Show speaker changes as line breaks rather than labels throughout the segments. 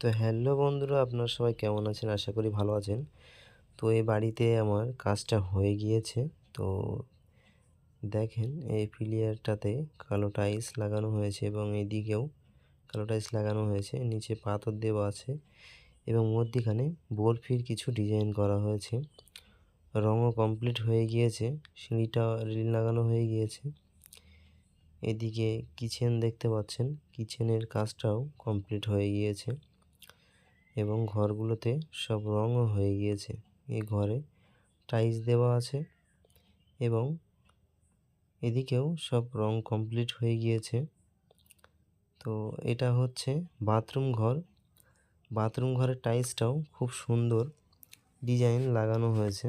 তো হ্যালো বন্ধুরা, আপনারা সবাই কেমন আছেন? আশা করি ভালো আছেন। তো এই বাড়িতে আমার কাজটা হয়ে গিয়েছে। তো দেখেন, এই পিলিয়ারটাতে কালো টাইলস লাগানো হয়েছে এবং এইদিকেও কালো টাইলস লাগানো হয়েছে। নিচে পাথর দেওয়া আছে এবং মধ্যিখানে বরফির কিছু ডিজাইন করা হয়েছে। রঙও কমপ্লিট হয়ে গিয়েছে। সিঁড়িটা রিল লাগানো হয়ে গিয়েছে। এদিকে কিচেন দেখতে পাচ্ছেন কিচেনের কাজটাও কমপ্লিট হয়ে গিয়েছে। এবং ঘরগুলোতে সব রঙও হয়ে গিয়েছে। এই ঘরে টাইলস দেওয়া আছে এবং এদিকেও সব রং কমপ্লিট হয়ে গিয়েছে। তো এটা হচ্ছে বাথরুম ঘর। বাথরুম ঘরের টাইলসটাও খুব সুন্দর ডিজাইন লাগানো হয়েছে।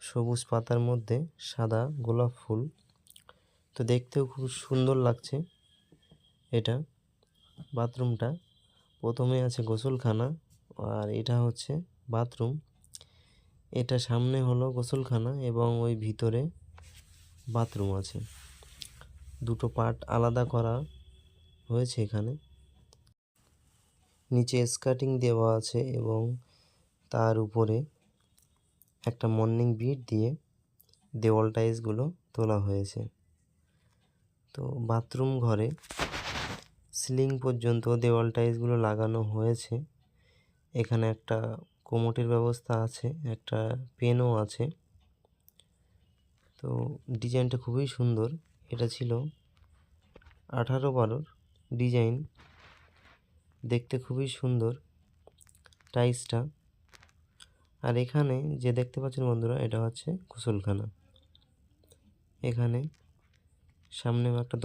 সবুজ পাতার মধ্যে সাদা গোলাপ ফুল। তো দেখতেও খুব সুন্দর লাগছে এটা বাথরুমটা। প্রথমে আছে গোসলখানা আর এটা হচ্ছে বাথরুম। এটা সামনে হলো গোসলখানা এবং ওই ভিতরে বাথরুম আছে। দুটো পার্ট আলাদা করা হয়েছে এখানে। নিচে স্কার্টিং দেওয়া আছে এবং তার উপরে একটা মর্নিং বিট দিয়ে দেওয়াল টাইলসগুলো তোলা হয়েছে। তো বাথরুম ঘরে সিলিং পর্যন্ত দেওয়াল টাইলসগুলো লাগানো হয়েছে। এখানে একটা কোমোটের ব্যবস্থা আছে, একটা পেনও আছে। তো ডিজাইনটা খুবই সুন্দর। এটা ছিল আঠারো বারোর ডিজাইন দেখতে খুবই সুন্দর টাইলসটা আর এখানে যে দেখতে পাচ্ছেন বন্ধুরা, এটা হচ্ছে গোসলখানা। এখানে সামনে একটা